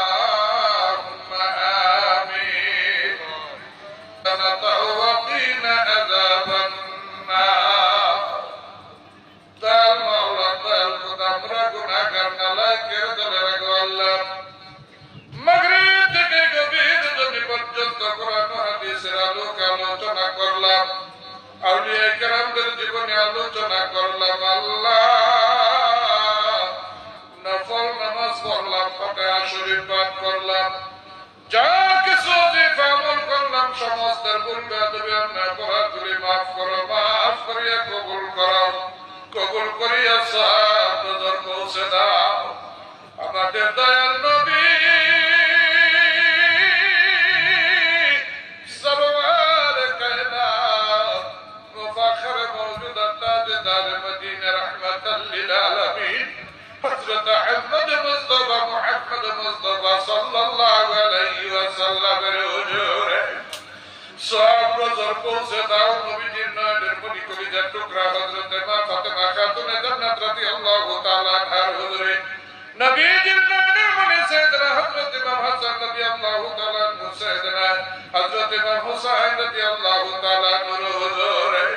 اللهم آمين وقنا عذاب النار তার মাওলা তার খোদা আমরা গুনাহগার নালায়েকের দলে রাখো আল্লাহ মাগরিব থেকে গভীর জমি পর্যন্ত কোরআন ও হাদিসের আলোকে আলোচনা করলাম আউলিয়া কেরামদের জীবনে আলোচনা করলাম আল্লাহ শরীফ পাঠ করলাম। যা কিছু আমল করলাম, সমস্ত ভুল বেদবি অন্যায় অপরাধগুলি মাফ করো, মাফ করিয়া কবুল করো। কবুল করিয়া সাহায্য নজর পৌঁছে দাও। আমাদের দয়াল নবী সরওয়ার কায়নাত, মুফাখর মওজুদা তাজদার মদিনা রাহমাতাল লিল আলামিন, হযরত আহমদ নজর পৌঁছে দাও নবীজির নয়নের মনি কলিজার টুকরা হযরতে মা ফাতেমা খাতুনে জান্নাত রাদিয়াল্লাহু তাআলা আনহার হুজুরে নবীজির নয়নের মনি সাইয়েদনা হযরত ইমাম হাসান রাদিয়াল্লাহু তাআলা আনহু সাইয়েদনা হযরত ইমাম হুসাইন রাদিয়াল্লাহু তাআলা আনহুর হুজুরে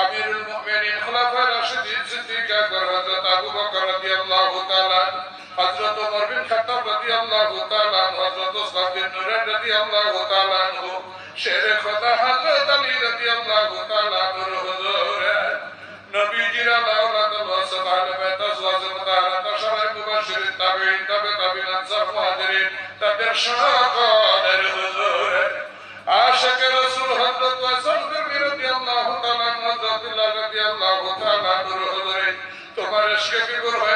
আমিরুল মুমিনিন খোলাফা রাশিদিন সিদ্দিক আকবর হযরত আবু বকর রাদিয়াল্লাহু তাআলা হযরত ওমর বিন খাত্তাব রাদিয়াল্লাহু তাআলা হযরত উসমান বিন নুরাইন রাদিয়াল্লাহু তাআলা শেরে খোদা হযরত আলী রাদিয়াল্লাহু তাআলা হুজুরে। নবীজির আলাউলাদ ওয়াসব আহলে বাইত আশরায়ে মুবাশশিরিন তাবে তাবিঈন মুহাজিরিন, তাদের সকলের আশিক রাসূল হযরত রাদিয়াল্লাহু তাআলা রাদিয়াল্লাহু তাআলা তোমার ইশকে বিপুর হয়ে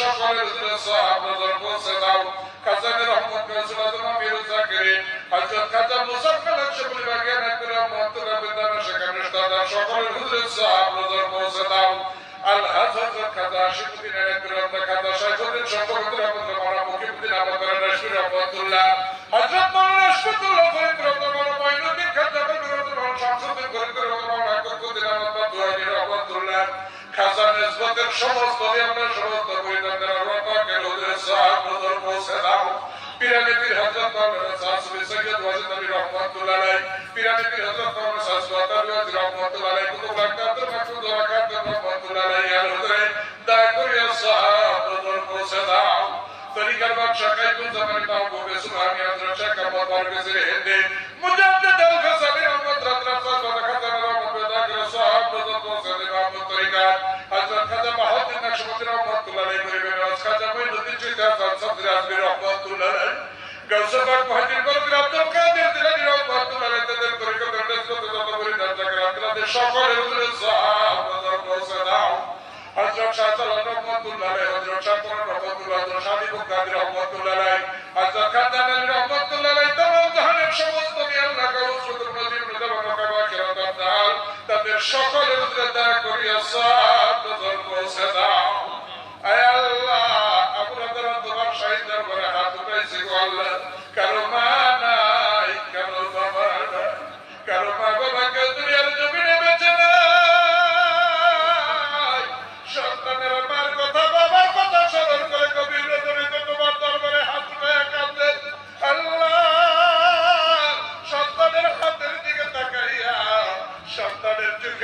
সকলের হুজুরে পৌঁছে দাও। খাজানের রহমত কাজুলাদ মামির জাকিরিন হযরত খাজা মুসাফফাল শবুল বাগিয়া নাকুর রহমতুল্লাহ বিদানা সেখানে দাদা সকলের হুজুরে সাহাব পৌঁছে দাও। আল হযরত খাজা শিবুদ্দিন নাকুর খাজা শাইখুদ্দিন শঙ্করুদ্দিন রহমতুল্লাহ মারা মুকিবুদ্দিন আহমদ রাশিদ রহমতুল্লাহ। হযরত মাওলানা রাশিদুল্লাহ ফরিদ রহমতুল্লাহ মাইনুদ্দিন খাজা রহমতুল্লাহ শামসুদ্দিন ফরিদ রহমতুল্লাহ নাকুরুদ্দিন আহমদ দুহাইর রহমতুল্লাহ। খাজা নিসবতের সমস্ত নিয়মের সমস্ত পিরানি পীর হযরত মাওলানা সাসবি সৈয়দ ওয়াজিদ নবী রহমাতুল্লাহ আলাইহি পিরানি পীর হযরত মাওলানা সাসওয়াত ওয়াজিদ রহমাতুল্লাহ আলাইহি কুতুব আকাদ মাকসুদ ওয়াকাত রহমাতুল্লাহ আলাইহি আর হুজুরে দয়া করিয়া সাহাব নজর পৌঁছে দাও তরিকার বাদশাহ কাইকুল জামান মাহবুবে সুবহানি হযরত শেখ আহমদ বারবেসির হিন্দে মুজাদ্দিদ আল ফসালি রহমত রাতরা সাদ খাজানা রহমত বেদাকির সাহাব পৌঁছে ইমাম তরিকা হযরত খাজা মাহমুদ নকশবন্দি গৌসবাগ মহাজির বরকর আব্দুল কাদের জিলানী রহমাতুল্লাহ আলাইহি তাদের তরিকাতের নিসবত যত পরিধান জাকাত তাদের সকলের হুজুরে সাহাব নজর পৌঁছে দাও। হযরত শাহজালাল রহমাতুল্লাহ আলাইহি হযরত শাহপুর রহমাতুল্লাহ হযরত শাদি মুক্তাদি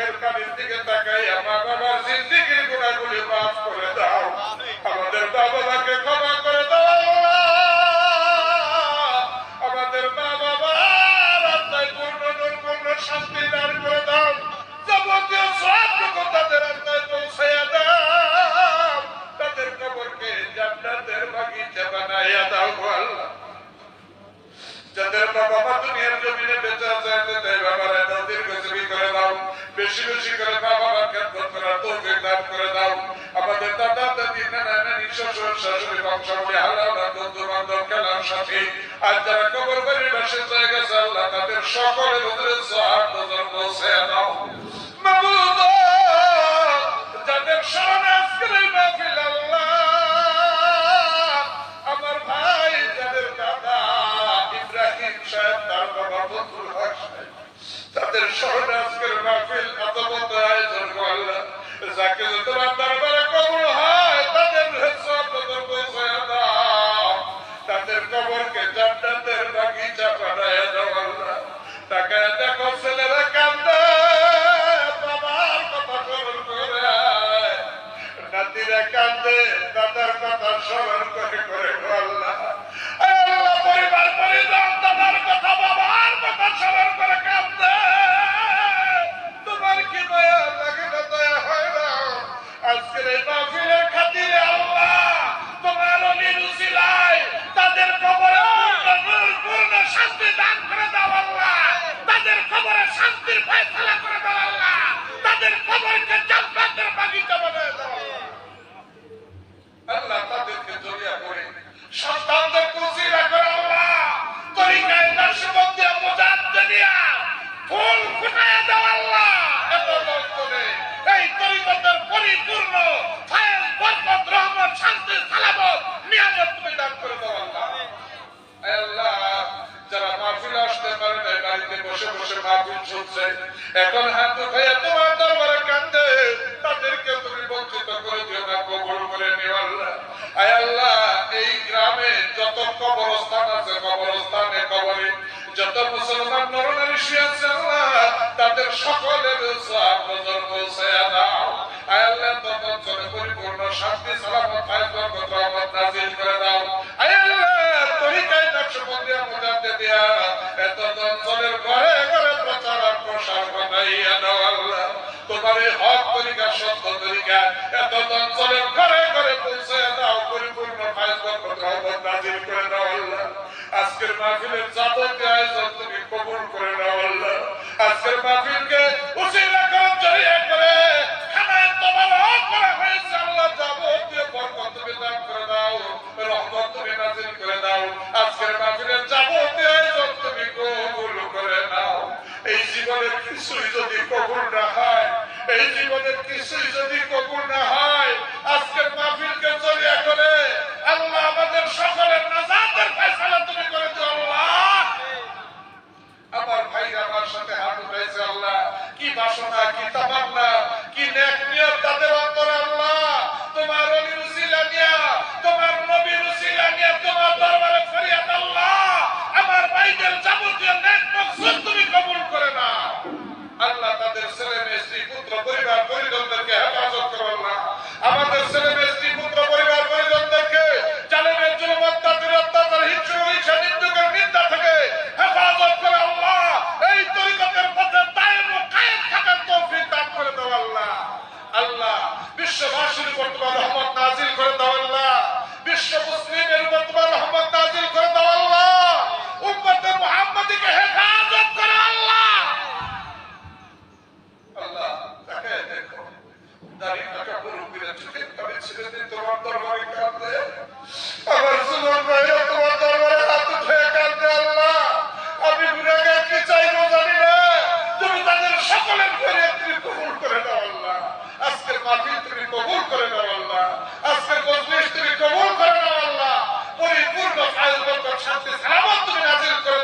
quero ficar mesmo, tem que está aí. বেশি বেশি করে বাবা মার দান করে দাও। আমাদের দাদা, দাদি, নানা, নানি, শ্বশুর, শাশুড়ি বংশাবলী বন্ধু বান্ধব খেলার সাথে। আর যারা কবর আল্লাহ তাদের সকলের নজর দাও। যাদের স্মরণ আজকের এই মাহফিল আল্লাহ, আমার ভাই, যাদের দাদা ইব্রাহিম সাহেব, তার বাবা বন্ধুর হক সাহেব। তাদের সহজ আজকের মাহফিল এত বন্ধ আয়োজন করলাম যাকে যত বান্দার তাদের কুসিরা করে আল্লাহ তরিকায় দর্শক দিয়ে মোজাত দিয়া ফুল ফুটায় দেওয়া আল্লাহ। এত করে এই তরিকতের পরিপূর্ণ ফাইল বরকত, রহমত, শান্তি, সালামত, নিয়ামত তুমি দান করে দাও আল্লাহ। আল্লাহ, যারা মাহফিল আসতে পারে বাড়িতে এখন হাত উঠাইয়া তোমার যত মুসলমান নরনারী শুয়ে আছে আল্লাহ, তাদের সকলের সব নজর পৌঁছায় দাও। পরিপূর্ণ শান্তি, সালামত পায় বরকত রহমত কাফিরকে তোমার সাথে হাঁটু উঠেছে আল্লাহ। কি বাসনা কি তামান্না কবুল করে নাও আল্লাহ। আজকে মজলিস তুমি কবুল করে নাও আল্লাহ। পরিপূর্ণ ফাইল বরকত, শান্তি, সালামত তুমি নাজিল করে